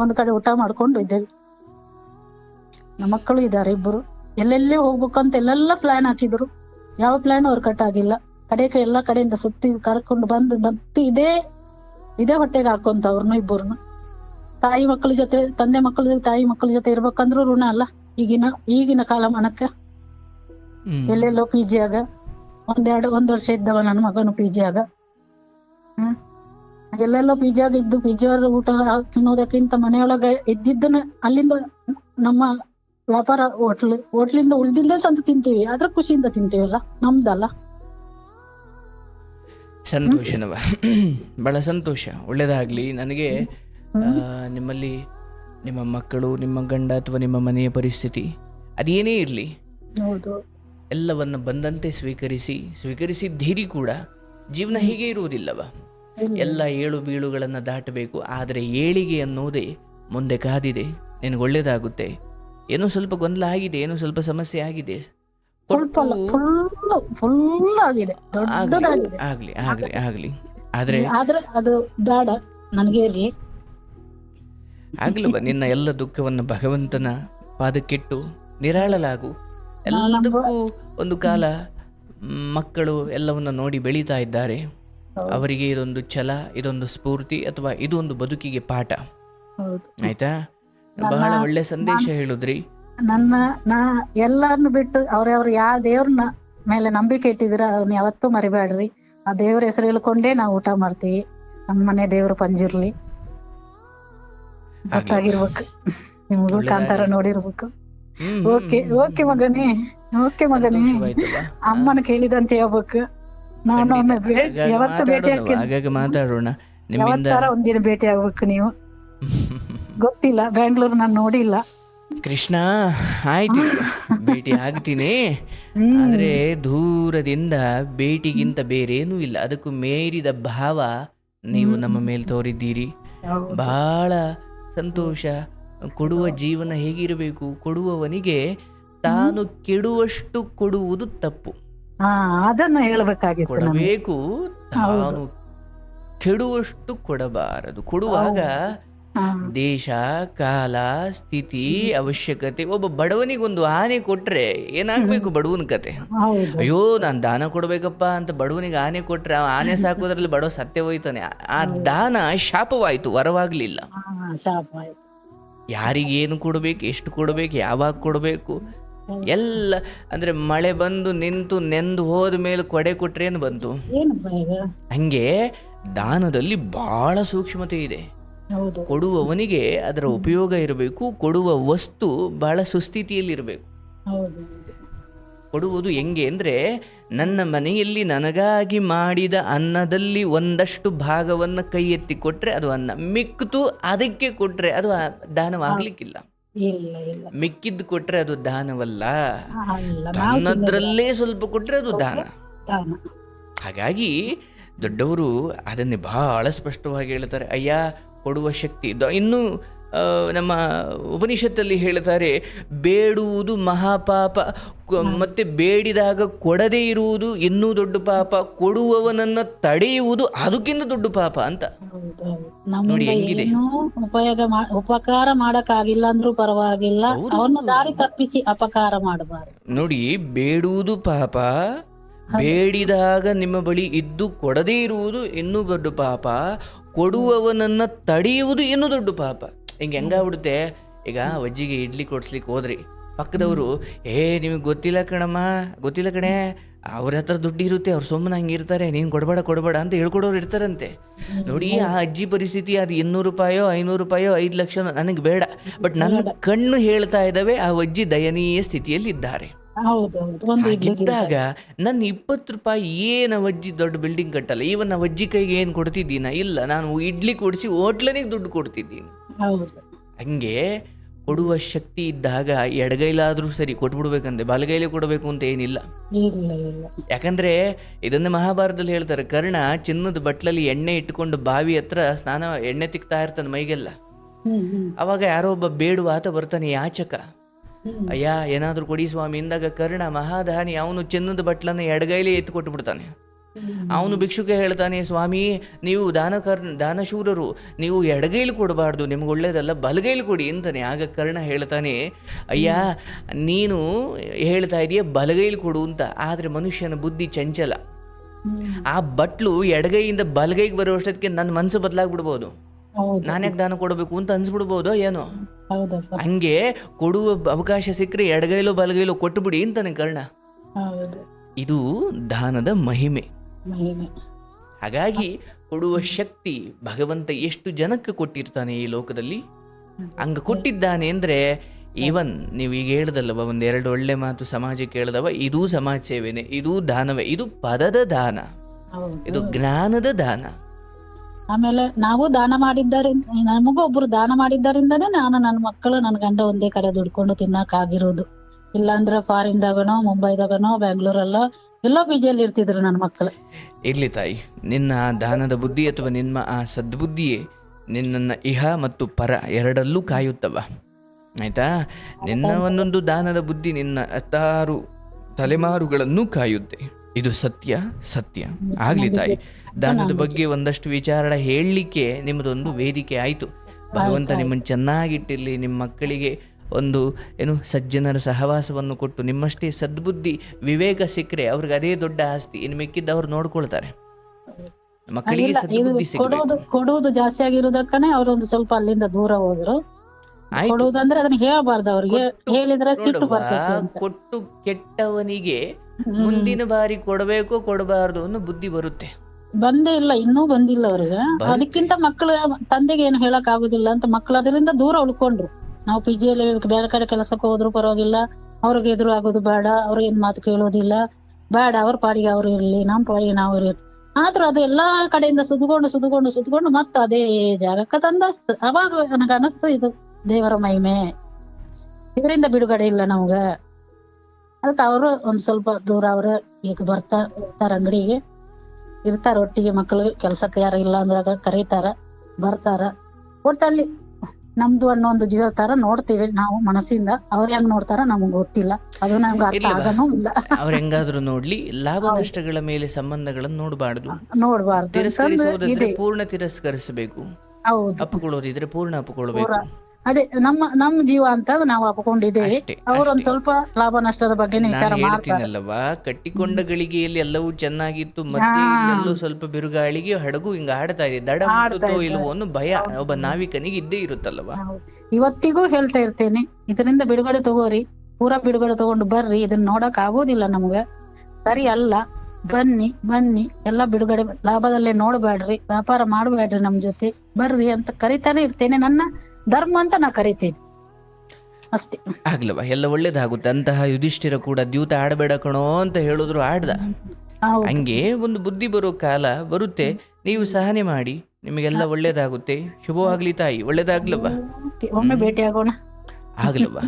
ಒಂದು ಕಡೆ ಊಟ ಮಾಡ್ಕೊಂಡು ಇದ್ದೇವೆ. ನಮ್ಮ ಮಕ್ಕಳು ಇದ್ದಾರೆ ಇಬ್ಬರು. ಎಲ್ಲೆಲ್ಲಿ ಹೋಗ್ಬೇಕು ಅಂತ ಎಲ್ಲೆಲ್ಲ ಪ್ಲಾನ್ ಹಾಕಿದ್ರು. ಯಾವ ಪ್ಲಾನ್ ವರ್ಕೌಟ್ ಆಗಿಲ್ಲ. ಕಡೆಗೆ ಎಲ್ಲಾ ಕಡೆಯಿಂದ ಸುತ್ತಿ ಕರ್ಕೊಂಡು ಬಂದು ಮತ್ತೆ ಇದೇ ಇದೇ ಹೊಟ್ಟೆಗೆ ಹಾಕೊಂತ ಅವ್ರನ್ನ ಇಬ್ಬರನ್ನ. ತಾಯಿ ಮಕ್ಕಳ ಜೊತೆ ತಂದೆ ಮಕ್ಕಳ ಜೊತೆ ತಾಯಿ ಮಕ್ಕಳ ಜೊತೆ ಇರ್ಬೇಕಂದ್ರೂ ಋಣ ಅಲ್ಲ. ಈಗಿನ ಈಗಿನ ಕಾಲಮಾನಕ್ಕೆ ಎಲ್ಲೆಲ್ಲೋ ಪಿ ಜಿ ಆಗ. ಒಂದೆರಡು ಒಂದ್ ವರ್ಷ ಇದ್ದವ ನನ್ನ ಮಗನು ಪಿ ಜಿ ಆಗ. ಹ್ಮ್. ಎಲ್ಲೆಲ್ಲೋ ಪಿ ಜಿ ಆಗ ಇದ್ದು ಪಿ ಜಿ ಅವ್ರ ಊಟ ತಿನ್ನೋದಕ್ಕಿಂತ ಮನೆಯೊಳಗ ಇದ್ದಿದ್ದನ್ನ ಅಲ್ಲಿಂದ ನಮ್ಮ ವ್ಯಾಪಾರ ಹೋಟ್ಲ್ ಹೋಟ್ಲಿಂದ ಉಳ್ದಿಲ್ದೇ ತಂದು ತಿಂತೀವಿ. ಆದ್ರೆ ಖುಷಿಯಿಂದ ತಿಂತೀವಲ್ಲ? ನಮ್ದಲ್ಲ. ಸಂತೋಷನವ ಬಹಳ ಸಂತೋಷ. ಒಳ್ಳೇದಾಗ್ಲಿ. ನನಗೆ ನಿಮ್ಮಲ್ಲಿ ನಿಮ್ಮ ಮಕ್ಕಳು ನಿಮ್ಮ ಗಂಡ ಅಥವಾ ನಿಮ್ಮ ಮನೆಯ ಪರಿಸ್ಥಿತಿ ಅದೇನೇ ಇರಲಿ. ಹೌದು. ಎಲ್ಲವನ್ನು ಬಂದಂತೆ ಸ್ವೀಕರಿಸಿ ಸ್ವೀಕರಿಸಿದ್ದೀರಿ ಕೂಡ. ಜೀವನ ಹೀಗೆ ಇರುವುದಿಲ್ಲವ. ಎಲ್ಲ ಏಳು ಬೀಳುಗಳನ್ನು ದಾಟಬೇಕು. ಆದರೆ ಏಳಿಗೆ ಅನ್ನೋದೇ ಮುಂದೆ ಕಾದಿದೆ. ನಿನಗೆ ಒಳ್ಳೆಯದಾಗುತ್ತೆ ಏನೋ ಸ್ವಲ್ಪ ಗೊಂದಲ ಆಗಿದೆ ಏನೋ ಸ್ವಲ್ಪ ಸಮಸ್ಯೆ ಆಗಿದೆ. ಸ್ವಲ್ಪ ಫುಲ್ ಫುಲ್ ಆಗಿದೆ ದೊಡ್ಡದಾಗಿದೆ. ಆಗ್ಲಿ ಆಗ್ಲಿ ಆಗ್ಲಿ ಆದ್ರೆ ಆದ್ರೆ ಅದು ಬೇಡ ನನಗೆ ಇರ್ಲಿ. ಆಗ್ಲವ ನಿನ್ನ ಎಲ್ಲ ದುಃಖವನ್ನು ಭಗವಂತನ ಪಾದಕ್ಕಿಟ್ಟು ನಿರಾಳಲಾಗು. ಎಲ್ಲದಕ್ಕೂ ಒಂದು ಕಾಲ ಮಕ್ಕಳು ಎಲ್ಲವನ್ನ ನೋಡಿ ಬೆಳೀತಾ ಇದ್ದಾರೆ. ಅವರಿಗೆ ಇದೊಂದು ಛಲ ಇದೊಂದು ಸ್ಫೂರ್ತಿ ಅಥವಾ ಇದೊಂದು ಬದುಕಿಗೆ ಪಾಠ. ಆಯ್ತಾ? ಬಹಳ ಒಳ್ಳೆ ಸಂದೇಶ ಹೇಳಿದ್ರಿ. ನನ್ನ ನಾ ಎಲ್ಲಾರ್ನು ಬಿಟ್ಟು ಅವ್ರವ್ರ ಯಾವ ದೇವ್ರನ್ನ ಮೇಲೆ ನಂಬಿಕೆ ಇಟ್ಟಿದಿರ ಅವ್ರನ್ನ ಯಾವತ್ತೂ ಮರಿಬೇಡ್ರಿ. ಆ ದೇವ್ರ ಹೆಸರು ಹೇಳ್ಕೊಂಡೇ ನಾವು ಊಟ ಮಾಡ್ತೀವಿ. ನಮ್ಮ ಮನೆ ದೇವ್ರ ಪಂಜಿರ್ಲಿ. ಗೊತ್ತಾಗಿರ್ಬೇಕು. ನಿಮ್ಗೂ. ಕಾಂತಾರ ನೋಡಿರ್ಬೇಕು. ಓಕೆ ಓಕೆ ಮಗನೇ ಓಕೆ ಮಗನೇ. ಅಮ್ಮನ ಕೇಳಿದಂತ ಹೇಳ್ಬೇಕು. ನಾನು ಒಮ್ಮೆ ಯಾವತ್ತು ಭೇಟಿ ಆಗ್ತೀನಿ. ಮಾತಾಡೋಣ. ನಿಮ್ಮಿಂದ ಯಾವತ್ತಾರ ಒಂದಿನ ಭೇಟಿ ಆಗ್ಬೇಕು ನೀವು. ಗೊತ್ತಿಲ್ಲ ಬ್ಯಾಂಗ್ಳೂರ್ ನಾನು ನೋಡಿಲ್ಲ. ಕೃಷ್ಣ ಆಯ್ತು. ಭೇಟಿ ಆಗ್ತೀನಿ. ಆದರೆ ದೂರದಿಂದ ಭೇಟಿಗಿಂತ ಬೇರೇನೂ ಇಲ್ಲ. ಅದಕ್ಕೂ ಮೇರಿದ ಭಾವ ನೀವು ನಮ್ಮ ಮೇಲೆ ತೋರಿದ್ದೀರಿ. ಬಹಳ ಸಂತೋಷ. ಕೊಡುವ ಜೀವನ ಹೇಗಿರಬೇಕು? ಕೊಡುವವನಿಗೆ ತಾನು ಕೆಡುವಷ್ಟು ಕೊಡುವುದು ತಪ್ಪು. ಅದನ್ನು ಹೇಳಬೇಕಾಗಿ ಕೊಡಬೇಕು ತಾನು ಕೆಡುವಷ್ಟು ಕೊಡಬಾರದು. ಕೊಡುವಾಗ ದೇಶ ಕಾಲ ಸ್ಥಿತಿ ಅವಶ್ಯಕತೆ ಒಬ್ಬ ಬಡವನಿಗೊಂದು ಆನೆ ಕೊಟ್ರೆ ಏನಾಗ್ಬೇಕು ಬಡವನ ಕತೆ? ಅಯ್ಯೋ ನಾನು ದಾನ ಕೊಡ್ಬೇಕಪ್ಪ ಅಂತ ಬಡವನಿಗೆ ಆನೆ ಕೊಟ್ರೆ ಆನೆ ಸಾಕೋದ್ರಲ್ಲಿ ಬಡವ ಸತ್ಯ ಹೋಯ್ತಾನೆ. ಆ- ದಾನ ಶಾಪವಾಯ್ತು ವರವಾಗ್ಲಿಲ್ಲ. ಯಾರಿಗೇನು ಕೊಡ್ಬೇಕು ಎಷ್ಟು ಕೊಡ್ಬೇಕು ಯಾವಾಗ ಕೊಡ್ಬೇಕು? ಎಲ್ಲ ಅಂದ್ರೆ ಮಳೆ ಬಂದು ನಿಂತು ನೆಂದು ಹೋದ ಮೇಲೆ ಕೊಡೆ ಕೊಟ್ರೆ ಏನು ಬಂತು? ಹಂಗೆ ದಾನದಲ್ಲಿ ಬಹಳ ಸೂಕ್ಷ್ಮತೆ ಇದೆ. ಕೊಡುವವನಿಗೆ ಅದರ ಉಪಯೋಗ ಇರಬೇಕು ಕೊಡುವ ವಸ್ತು ಬಹಳ ಸುಸ್ಥಿತಿಯಲ್ಲಿರಬೇಕು. ಕೊಡುವುದು ಹೆಂಗೆ ಅಂದರೆ ನನ್ನ ಮನೆಯಲ್ಲಿ ನನಗಾಗಿ ಮಾಡಿದ ಅನ್ನದಲ್ಲಿ ಒಂದಷ್ಟು ಭಾಗವನ್ನು ಕೈ ಎತ್ತಿ ಕೊಟ್ಟರೆ ಅದು ಅನ್ನ. ಮಿಕ್ಕಿತು ಅದಕ್ಕೆ ಕೊಟ್ಟರೆ ಅದು ದಾನವಾಗಲಿಕ್ಕಿಲ್ಲ ಮಿಕ್ಕಿದ್ದು ಕೊಟ್ಟರೆ ಅದು ದಾನವಲ್ಲ. ತನ್ನದ್ರಲ್ಲೇ ಸ್ವಲ್ಪ ಕೊಟ್ಟರೆ ಅದು ದಾನ. ಹಾಗಾಗಿ ದೊಡ್ಡವರು ಅದನ್ನೇ ಬಹಳ ಸ್ಪಷ್ಟವಾಗಿ ಹೇಳ್ತಾರೆ ಅಯ್ಯ ಕೊಡುವ ಶಕ್ತಿ ಇದ್ದ. ಇನ್ನು ಆ, ನಮ್ಮ ಉಪನಿಷತ್ತಲ್ಲಿ ಹೇಳ್ತಾರೆ ಬೇಡುವುದು ಮಹಾಪಾಪ ಪಾಪ ಮತ್ತೆ ಬೇಡಿದಾಗ ಕೊಡದೇ ಇರುವುದು ಇನ್ನೂ ದೊಡ್ಡ ಪಾಪ ಕೊಡುವವನನ್ನ ತಡೆಯುವುದು ಅದಕ್ಕಿಂತ ದೊಡ್ಡ ಪಾಪ ಅಂತ. ನೋಡಿ ಹೆಂಗಿದೆ. ಉಪಯೋಗ ಉಪಕಾರ ಮಾಡಕ್ಕಾಗಿಲ್ಲ ಅಂದ್ರೂ ಪರವಾಗಿಲ್ಲ. ಅವನ್ನ ದಾರಿ ತಪ್ಪಿಸಿ ಅಪಕಾರ ಮಾಡಬಾರದು. ನೋಡಿ ಬೇಡುವುದು ಪಾಪ ಬೇಡಿದಾಗ ನಿಮ್ಮ ಬಳಿ ಇದ್ದು ಕೊಡದೇ ಇರುವುದು ಇನ್ನೂ ದೊಡ್ಡ ಪಾಪ ಕೊಡುವವನನ್ನ ತಡೆಯುವುದು ಇನ್ನೂ ದೊಡ್ಡ ಪಾಪ. ಹಿಂಗೆ ಹೆಂಗಾಗ್ಬಿಡುತ್ತೆ ಈಗ ಅಜ್ಜಿಗೆ ಇಡ್ಲಿ ಕೊಡ್ಸ್ಲಿಕ್ಕೆ ಹೋದ್ರಿ. ಪಕ್ಕದವರು ಏ ನಿಮಗೆ ಗೊತ್ತಿಲ್ಲ ಕಣಮ್ಮ ಗೊತ್ತಿಲ್ಲ ಕಣೆ. ಅವ್ರ ಹತ್ರ ದುಡ್ಡು ಇರುತ್ತೆ ಅವ್ರು ಸುಮ್ಮನೆ ಹಂಗಿರ್ತಾರೆ ನೀನು ಕೊಡಬೇಡ ಕೊಡಬೇಡ ಅಂತ ಹೇಳ್ಕೊಡೋರು ಇರ್ತಾರಂತೆ. ನೋಡಿ ಆ ಅಜ್ಜಿ ಪರಿಸ್ಥಿತಿ ಅದು ಇನ್ನೂರು ರೂಪಾಯೋ ಐನೂರು ರೂಪಾಯೋ ಐದು ಲಕ್ಷ ನನಗೆ ಬೇಡ. ಬಟ್ ನನ್ನ ಕಣ್ಣು ಹೇಳ್ತಾ ಇದ್ದಾವೆ ಆ ಅಜ್ಜಿ ದಯನೀಯ ಸ್ಥಿತಿಯಲ್ಲಿ ಇದ್ದಾರೆ ಹೌದು ಹೌದು ಒಂದು ಹಾಗಿದ್ದಾಗ ನನ್ನ ಇಪ್ಪತ್ತು ರೂಪಾಯಿ ಏನು ಅವಜ್ಜಿ ದೊಡ್ಡ ಬಿಲ್ಡಿಂಗ್ ಕಟ್ಟಲ್ಲ. ಈವನ್ ಅವಜ್ಜಿ ಕೈಗೆ ಏನು ಕೊಡ್ತಿದ್ದೀನ? ಇಲ್ಲ ನಾನು ಇಡ್ಲಿ ಕೊಡಿಸಿ ಹೋಟ್ಲನಿಗೆ ದುಡ್ಡು ಕೊಡ್ತಿದ್ದೀನಿ. ಹೌದು. ಹಂಗೆ ಕೊಡುವ ಶಕ್ತಿ ಇದ್ದಾಗ ಎಡಗೈಲಾದ್ರೂ ಸರಿ ಕೊಟ್ಬಿಡ್ಬೇಕಂತೆ ಬಲಗೈಲೇ ಕೊಡಬೇಕು ಅಂತ ಏನಿಲ್ಲ. ಇಲ್ಲ ಇಲ್ಲ. ಯಾಕಂದ್ರೆ ಇದನ್ನ ಮಹಾಭಾರತದಲ್ಲಿ ಹೇಳ್ತಾರೆ ಕರ್ಣ ಚಿನ್ನದ ಬಟ್ಲಲ್ಲಿ ಎಣ್ಣೆ ಇಟ್ಟುಕೊಂಡು ಬಾವಿ ಹತ್ರ ಸ್ನಾನ ಎಣ್ಣೆ ತಿಕ್ತಾ ಇರ್ತಾನೆ ಮೈಗೆಲ್ಲ. ಹ್ಮ್ ಹ್ಮ್. ಅವಾಗ ಯಾರೋ ಒಬ್ಬ ಬೇಡುವ ಆತ ಬರ್ತಾನೆ ಯಾಚಕ. ಅಯ್ಯ ಏನಾದರೂ ಕೊಡಿ ಸ್ವಾಮಿ ಇಂದಾಗ ಕರ್ಣ ಮಹಾದಾನಿ ಅವನು ಚಿನ್ನದ ಬಟ್ಲನ್ನು ಎಡಗೈಲಿ ಎತ್ತು ಕೊಟ್ಟು ಬಿಡ್ತಾನೆ. ಅವನು ಭಿಕ್ಷುಕ ಹೇಳ್ತಾನೆ ಸ್ವಾಮಿ ನೀವು ದಾನ ಕರ್ ದಾನಶೂರರು ನೀವು ಎಡಗೈಲಿ ಕೊಡಬಾರ್ದು ನಿಮ್ಗೆ ಒಳ್ಳೇದಲ್ಲ ಬಲಗೈಲಿ ಕೊಡಿ ಅಂತಾನೆ. ಆಗ ಕರ್ಣ ಹೇಳ್ತಾನೆ ಅಯ್ಯ ನೀನು ಹೇಳ್ತಾ ಇದೀಯ ಬಲಗೈಲಿ ಕೊಡು ಅಂತ. ಆದರೆ ಮನುಷ್ಯನ ಬುದ್ಧಿ ಚಂಚಲ. ಆ ಬಟ್ಲು ಎಡಗೈಯಿಂದ ಬಲಗೈಗೆ ಬರುವಷ್ಟೊತ್ತಿಗೆ ನನ್ನ ಮನಸ್ಸು ಬದಲಾಗ್ಬಿಡ್ಬೋದು. ನಾನ್ಯಾಕೆ ದಾನ ಕೊಡಬೇಕು ಅಂತ ಅನ್ಸ್ಬಿಡ್ಬೋದು ಏನೋ? ಹೌದಾ ಸರ್? ಹಂಗೆ ಕೊಡುವ ಅವಕಾಶ ಸಿಕ್ಕರೆ ಎಡಗೈಲೋ ಬಲಗೈಲೋ ಕೊಟ್ಟುಬಿಡಿ ಅಂತಾನೆ ಕರ್ಣ. ಹೌದು. ಇದು ದಾನದ ಮಹಿಮೆ. ಮಹಿಮೆ. ಹಾಗಾಗಿ ಕೊಡುವ ಶಕ್ತಿ ಭಗವಂತ ಎಷ್ಟು ಜನಕ್ಕೆ ಕೊಟ್ಟಿರ್ತಾನೆ ಈ ಲೋಕದಲ್ಲಿ? ಹಂಗ ಕೊಟ್ಟಿದ್ದಾನೆ ಅಂದ್ರೆ ಈವನ್ ನೀವು ಈಗ ಹೇಳ್ದಲ್ಲವ ಒಂದೆರಡು ಒಳ್ಳೆ ಮಾತು ಸಮಾಜಕ್ಕೆ ಹೇಳ್ದವ ಇದು ಸಮಾಜ ಸೇವೆನೆ ಇದು ದಾನವೇ ಇದು ಪದದ ದಾನ. ಇದು ಜ್ಞಾನದ ದಾನ. ಆಮೇಲೆ ನಾವು ದಾನ ಮಾಡಿದ್ದರಿಂದ, ನಮಗೂ ಒಬ್ರು ದಾನ ಮಾಡಿದ್ದರಿಂದನೇ ನಾನು ನನ್ನ ಮಕ್ಕಳು ನನ್ನ ಗಂಡ ಒಂದೇ ಕಡೆ ದುಡ್ಕೊಂಡು ತಿನ್ನಕ್ ಆಗಿರೋದು. ಇಲ್ಲಾಂದ್ರೆ ಫಾರಿನ್ದಾಗನೋ, ಮುಂಬೈದಾಗನೋ, ಬ್ಯಾಂಗ್ಳೂರಲ್ಲೋ, ಎಲ್ಲೋ ಪಿಜಿಯಲ್ಲಿ ಇರ್ತಿದ್ರು ನನ್ನ ಮಕ್ಕಳು. ಇರ್ಲಿ ತಾಯಿ, ನಿನ್ನ ದಾನದ ಬುದ್ಧಿ ಅಥವಾ ನಿಮ್ಮ ಆ ಸದ್ಬುದ್ಧಿಯೇ ನಿನ್ನನ್ನು ಇಹ ಮತ್ತು ಪರ ಎರಡಲ್ಲೂ ಕಾಯುತ್ತವ. ಆಯ್ತಾ? ನಿನ್ನ ಒಂದೊಂದು ದಾನದ ಬುದ್ಧಿ ನಿನ್ನ ಹತ್ತಾರು ತಲೆಮಾರುಗಳನ್ನು ಕಾಯುತ್ತೆ. ಇದು ಸತ್ಯ ಸತ್ಯ. ಆಗ್ಲಿ ತಾಯಿ. ದಾನದ ಬಗ್ಗೆ ಒಂದಷ್ಟು ವಿಚಾರ ಹೇಳಲಿಕ್ಕೆ ನಿಮ್ಮದೊಂದು ವೇದಿಕೆ ಆಯಿತು. ಭಗವಂತ ನಿಮ್ಮನ್ನು ಚೆನ್ನಾಗಿಟ್ಟಿರಲಿ. ನಿಮ್ಮ ಮಕ್ಕಳಿಗೆ ಒಂದು ಏನು ಸಜ್ಜನರ ಸಹವಾಸವನ್ನು ಕೊಟ್ಟು ನಿಮ್ಮಷ್ಟೇ ಸದ್ಬುದ್ಧಿ ವಿವೇಕ ಸಿಕ್ಕರೆ ಅವ್ರಿಗೆ ಅದೇ ದೊಡ್ಡ ಆಸ್ತಿ. ಇನ್ನು ಮಿಕ್ಕಿದ್ದ ಅವ್ರು ನೋಡ್ಕೊಳ್ತಾರೆ ಮಕ್ಕಳಿಗೆ ಸದ್ಬುದ್ಧಿ ಕೊಡೋದು ಕೊಡೋದು ಕೊಡುವುದು ಜಾಸ್ತಿ ಆಗಿರೋದಕ್ಕನೆ ಒಂದು ಸ್ವಲ್ಪ ಅಲ್ಲಿಂದ ದೂರ ಹೋದ್ರು. ಕೊಡುವುದಂದ್ರೆ ಅದನ್ನ ಹೇಳಬಾರ್ದು ಅವ್ರಿಗೆ. ಕೊಟ್ಟು- ಹೇಳಿದ್ರೆ ಸಿಟ್ಟು ಬರ್ತದೆ ಕೊಟ್ಟು ಕೆಟ್ಟವನಿಗೆ. ಮುಂದಿನ ಬಾರಿ ಕೊಡಬೇಕು ಕೊಡಬಾರದು ಅನ್ನೋ ಬುದ್ಧಿ ಬರುತ್ತೆ. ಬಂದೇ ಇಲ್ಲ ಇನ್ನೂ ಬಂದಿಲ್ಲ ಅವ್ರಿಗೆ. ಅದಕ್ಕಿಂತ ಮಕ್ಕಳು ತಂದೆಗೆ ಏನು ಹೇಳಕ್ ಆಗುದಿಲ್ಲ ಅಂತ ಮಕ್ಕಳು ಅದರಿಂದ ದೂರ ಉಳ್ಕೊಂಡ್ರು. ನಾವು ಪಿ ಜಿಯಲ್ಲಿ ಬೇರೆ ಕಡೆ ಕೆಲಸಕ್ಕೆ ಹೋದ್ರು ಪರವಾಗಿಲ್ಲ ಅವ್ರಿಗೆ ಎದುರು ಆಗೋದು ಬೇಡ ಅವ್ರಿಗೆ ಏನ್ ಮಾತು ಕೇಳೋದಿಲ್ಲ. ಬೇಡ ಅವ್ರ ಪಾಡಿಗೆ ಅವ್ರು ಇರ್ಲಿ ನಮ್ ಪಾಡಿಗೆ ನಾವು ಇರ್ಲಿ. ಆದ್ರೂ ಅದು ಎಲ್ಲಾ ಕಡೆಯಿಂದ ಸುದ್ಕೊಂಡು ಸುದ್ಕೊಂಡು ಸುದ್ಕೊಂಡು ಮತ್ತ ಅದೇ ಜಾಗಕ್ಕೆ ತಂದಸ್ತ ಅವಾಗ ನನಗ ಅನಸ್ತು ಇದು ದೇವರ ಮಹಿಮೆ. ಇದರಿಂದ ಬಿಡುಗಡೆ ಇಲ್ಲ ನಮ್ಗ. ಅದಕ್ಕೆ ಅವರು ಒಂದ್ ಸ್ವಲ್ಪ ದೂರ ಅವ್ರ ಈಗ ಬರ್ತಾ ಇರ್ತಾರ ಅಂಗಡಿಗೆ. ಇರ್ತಾರ ಒಟ್ಟಿಗೆ ಮಕ್ಕಳು ಕೆಲ್ಸಕ್ಕೆ ಯಾರು ಇಲ್ಲ ಅಂದಾಗ ಕರೀತಾರ ಬರ್ತಾರ. ಒಟ್ಟಲ್ಲಿ ನಮ್ದು ಅನ್ನೋ ಒಂದು ಜೀವ ತರ ನೋಡ್ತೀವಿ ನಾವು ಮನಸ್ಸಿಂದ. ಅವ್ರ ಹೆಂಗ್ ನೋಡ್ತಾರ ನಮ್ಗೆ ಗೊತ್ತಿಲ್ಲ. ಅದು ನಮ್ಗೆ ಅರ್ಥ ಆಗನೂ ಇಲ್ಲ. ಅವ್ರ ಹೆಂಗಾದ್ರೂ ನೋಡ್ಲಿ. ಲಾಭ ನಷ್ಟಗಳ ಮೇಲೆ ಸಂಬಂಧಗಳನ್ನು ನೋಡಬಾರ್ದು. ನೋಡಬಾರ್ದು. ಪೂರ್ಣ ತಿರಸ್ಕರಿಸಬೇಕು. ಹೌದು. ಅಪ್ಪುಕೊಳ್ಳೋದಿದ್ರೆ ಪೂರ್ಣ ಅಪ್ಪುಕೊಳ್ಬೇಕು. ಅದೇ ನಮ್ಮ ನಮ್ಮ ಜೀವ ಅಂತ ನಾವು ಅಪ್ಕೊಂಡಿದ್ದೇವೆ ಅವರು ಒಂದ್ ಸ್ವಲ್ಪ ಲಾಭ ನಷ್ಟದ ಬಗ್ಗೆ ವಿಚಾರ ನಾನು ಮಾಡ್ತಾರೆ. ಹೇಳ್ತೀನಲ್ಲವಾ ಕಟ್ಟಿಕೊಂಡ ಗಳಿಗೆಯಲ್ಲಿ ಎಲ್ಲವೂ ಚೆನ್ನಾಗಿತ್ತು ಮತ್ತೆ ಎಲ್ಲೋ ಸ್ವಲ್ಪ ಬಿರುಗಾಳಿಗೆ ಹಡಗು ಹಿಂಗ ಆಡ್ತಾ ಇದೆ. ದಡ ಇಲ್ವೋ ಅನ್ನೋ ಭಯ ಒಬ್ಬ ನಾವಿಕನಿಗೆ ಇದ್ದೇ ಇರುತ್ತಲ್ಲವಾ? ಇವತ್ತಿಗೂ ಹೇಳ್ತಾ ಇರ್ತೇನೆ ಇದರಿಂದ ಬಿಡುಗಡೆ ತಗೋರಿ ಪೂರಾ ಬಿಡುಗಡೆ ತಗೊಂಡು ಬರ್ರಿ ಇದನ್ನ ನೋಡಕ್ ಆಗೋದಿಲ್ಲ ನಮ್ಗ. ಸರಿ ಅಲ್ಲ ಬನ್ನಿ ಬನ್ನಿ ಎಲ್ಲ ಬಿಡುಗಡೆ ಲಾಭದಲ್ಲೇ ನೋಡ್ಬೇಡ್ರಿ ವ್ಯಾಪಾರ ಮಾಡ್ಬೇಡ್ರಿ ನಮ್ ಜೊತೆ ಬರ್ರಿ ಅಂತ ಕರಿತಾನೆ ಇರ್ತೇನೆ. ನನ್ನ ಧರ್ಮ ಅಂತ ನಾ ಕರಿತೀನಿ. ಅಷ್ಟೇ. ಆಗ್ಲವ ಎಲ್ಲ ಒಳ್ಳೇದಾಗುತ್ತೆ. ಅಂತಹ ಯುಧಿಷ್ಠಿರ ಕೂಡ ದ್ಯೂತ ಆಡಬೇಡ ಕಣೋ ಅಂತ ಹೇಳಿದ್ರು ಆಡ್ದ. ಹೌದು. ಹಂಗೆ ಒಂದು ಬುದ್ಧಿ ಬರೋ ಕಾಲ ಬರುತ್ತೆ. ನೀವು ಸಹನೆ ಮಾಡಿ ನಿಮಗೆಲ್ಲ ಒಳ್ಳೇದಾಗುತ್ತೆ. ಶುಭವಾಗ್ಲಿ ತಾಯಿ ಒಳ್ಳೇದಾಗ್ಲವ. ಒಮ್ಮೆ ಭೇಟಿ ಆಗೋಣ. ಆಗ್ಲವ.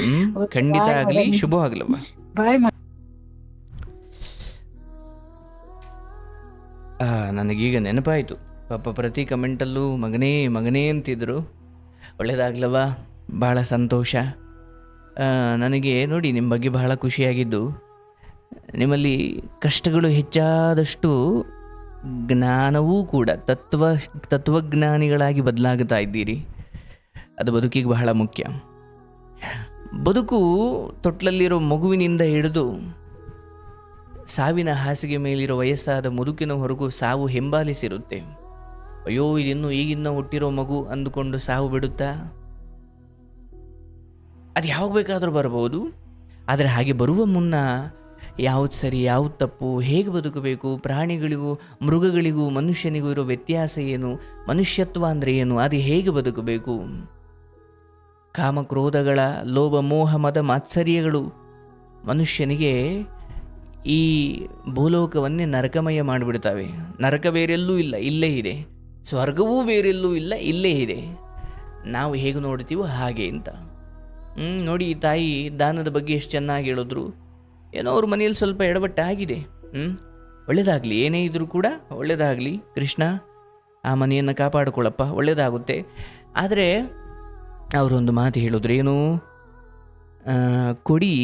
ಹ್ಮ್ ಖಂಡಿತ ಆಗ್ಲಿ ಶುಭವಾಗ್ಲವ. ಬಾಯ್ ಆ, ನನಗೀಗ ನೆನಪಾಯ್ತು. ಪಾಪ ಪ್ರತಿ ಕಮೆಂಟಲ್ಲೂ ಮಗನೇ ಮಗನೇ ಅಂತಿದ್ರು. ಒಳ್ಳೇದಾಗ್ಲವ? ಭಾಳ ಸಂತೋಷ. ನನಗೆ ನೋಡಿ ನಿಮ್ಮ ಬಗ್ಗೆ ಬಹಳ ಖುಷಿಯಾಗಿದ್ದು. ನಿಮ್ಮಲ್ಲಿ ಕಷ್ಟಗಳು ಹೆಚ್ಚಾದಷ್ಟು ಜ್ಞಾನವೂ ಕೂಡ ತತ್ವ, ತತ್ವಜ್ಞಾನಿಗಳಾಗಿ ಬದಲಾಗುತ್ತಾ ಇದ್ದೀರಿ. ಅದು ಬದುಕಿಗೆ ಬಹಳ ಮುಖ್ಯ. ಬದುಕು ತೊಟ್ಲಲ್ಲಿರೋ ಮಗುವಿನಿಂದ ಹಿಡಿದು ಸಾವಿನ ಹಾಸಿಗೆ ಮೇಲಿರೋ ವಯಸ್ಸಾದ ಮುದುಕಿನವರೆಗೂ ಸಾವು ಹಿಂಬಾಲಿಸಿರುತ್ತೆ. ಅಯ್ಯೋ, ಇದಿನ್ನು ಈಗಿನ್ನ ಹುಟ್ಟಿರೋ ಮಗು ಅಂದುಕೊಂಡು ಸಾವು ಬಿಡುತ್ತಾ? ಅದು ಯಾವಾಗ ಬೇಕಾದರೂ ಬರಬಹುದು. ಆದರೆ ಹಾಗೆ ಬರುವ ಮುನ್ನ ಯಾವ್ದು ಸರಿ, ಯಾವ್ದು ತಪ್ಪು, ಹೇಗೆ ಬದುಕಬೇಕು, ಪ್ರಾಣಿಗಳಿಗೂ, ಮೃಗಗಳಿಗೂ, ಮನುಷ್ಯನಿಗೂ ಇರೋ ವ್ಯತ್ಯಾಸ ಏನು, ಮನುಷ್ಯತ್ವ ಅಂದರೆ ಏನು, ಅದು ಹೇಗೆ ಬದುಕಬೇಕು? ಕಾಮಕ್ರೋಧಗಳ ಲೋಭ, ಮೋಹ, ಮದ, ಮಾತ್ಸರ್ಯಗಳು ಮನುಷ್ಯನಿಗೆ ಈ ಭೂಲೋಕವನ್ನೇ ನರಕಮಯ ಮಾಡಿಬಿಡ್ತವೆ. ನರಕ ಬೇರೆಲ್ಲೂ ಇಲ್ಲ, ಇಲ್ಲೇ ಇದೆ. ಸ್ವರ್ಗವೂ ಬೇರೆಲ್ಲೂ ಇಲ್ಲ ಇಲ್ಲೇ ಇದೆ. ನಾವು ಹೇಗೆ ನೋಡ್ತೀವೋ ಹಾಗೆ ಅಂತ. ನೋಡಿ ಈ ತಾಯಿ ದಾನದ ಬಗ್ಗೆ ಎಷ್ಟು ಚೆನ್ನಾಗಿ ಹೇಳಿದ್ರು. ಏನೋ ಅವ್ರ ಮನೆಯಲ್ಲಿ ಸ್ವಲ್ಪ ಎಡವಟ್ಟ ಆಗಿದೆ. ಹ್ಞೂ ಒಳ್ಳೇದಾಗಲಿ ಏನೇ ಇದ್ರೂ ಕೂಡ ಒಳ್ಳೆಯದಾಗಲಿ ಕೃಷ್ಣ ಆ ಮನೆಯನ್ನು ಕಾಪಾಡಿಕೊಳ್ಳಪ್ಪ ಒಳ್ಳೆಯದಾಗುತ್ತೆ ಆದರೆ ಅವರೊಂದು ಮಾತು ಹೇಳಿದ್ರು ಆ, ಕೊಡಿ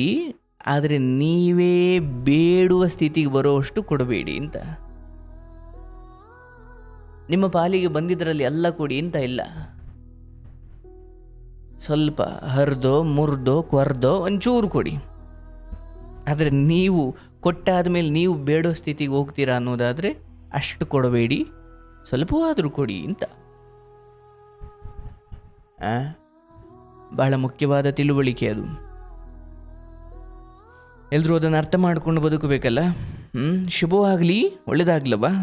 ಆದರೆ ನೀವೇ ಬೇಡುವ ಸ್ಥಿತಿಗೆ ಬರೋವಷ್ಟು ಕೊಡಬೇಡಿ ಅಂತ. ನಿಮ್ಮ ಪಾಲಿಗೆ ಬಂದಿದ್ದರಲ್ಲಿ ಎಲ್ಲ ಕೊಡಿ ಅಂತ ಇಲ್ಲ. ಸ್ವಲ್ಪ ಹರಿದೋ, ಮುರಿದೋ ಕೊರ್ದೋ ಒಂಚೂರು ಕೊಡಿ. ಆದರೆ ನೀವು ಕೊಟ್ಟಾದ ಮೇಲೆ ನೀವು ಬೇಡೋ ಸ್ಥಿತಿಗೆ ಹೋಗ್ತೀರಾ ಅನ್ನೋದಾದರೆ ಅಷ್ಟು ಕೊಡಬೇಡಿ, ಸ್ವಲ್ಪವಾದರೂ ಕೊಡಿ ಅಂತ? ಬಹಳ ಮುಖ್ಯವಾದ ತಿಳುವಳಿಕೆ ಅದು. ಎಲ್ಲರೂ ಅದನ್ನು ಅರ್ಥ ಮಾಡಿಕೊಂಡು ಬದುಕಬೇಕಲ್ಲ? ಹ್ಞೂ ಶುಭವಾಗಲಿ ಒಳ್ಳೇದಾಗ್ಲವಾ